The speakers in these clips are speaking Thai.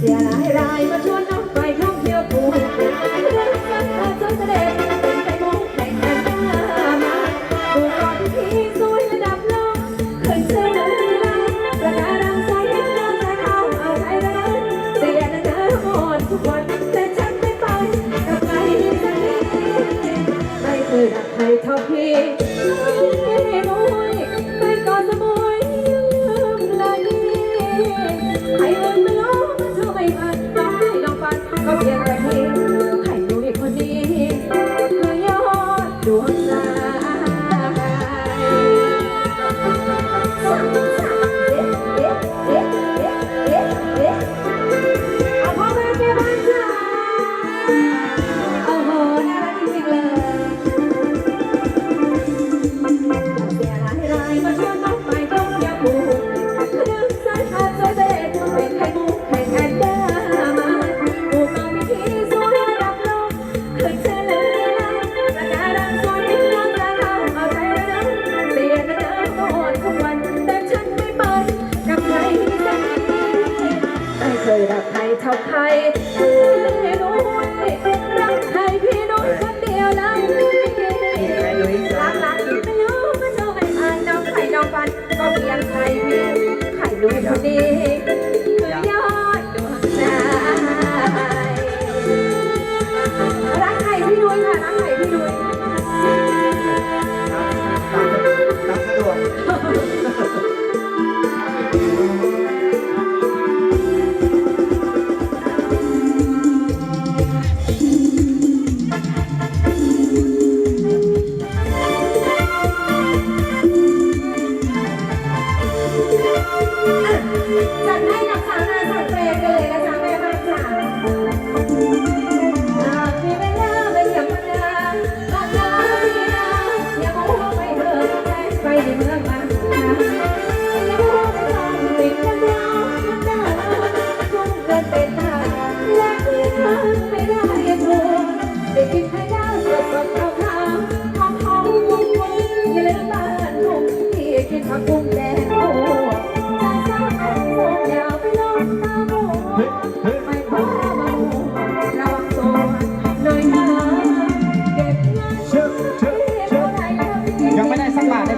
เสียหลายรายมาชวนน้องไปท่องเที่ยวภูเรื่องกันเธอจนเสด็จเป็นไปมงแข่งกันมาดูก่อนที่สวยระดับโลกเคยเจอเรื่องลีลาประกาศรังใจให้เธอใจเข้าเอาใจระดับเสียนะเธอหมดทุกวันแต่ฉันไม่ไปกับใครสักทีไม่เคยรักใครเท่าพี่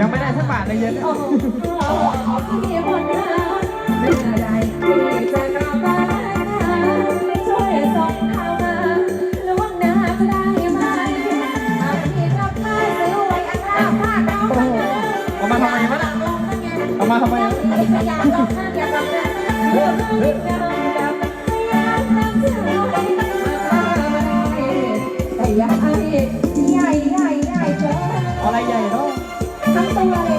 ยังไม่ได้สักบาทเลยเย็นโอ้โหอ้ายส่มดหมเาทลยำไมวะมาทำไมอะไรใหญ่เนาะ 様です。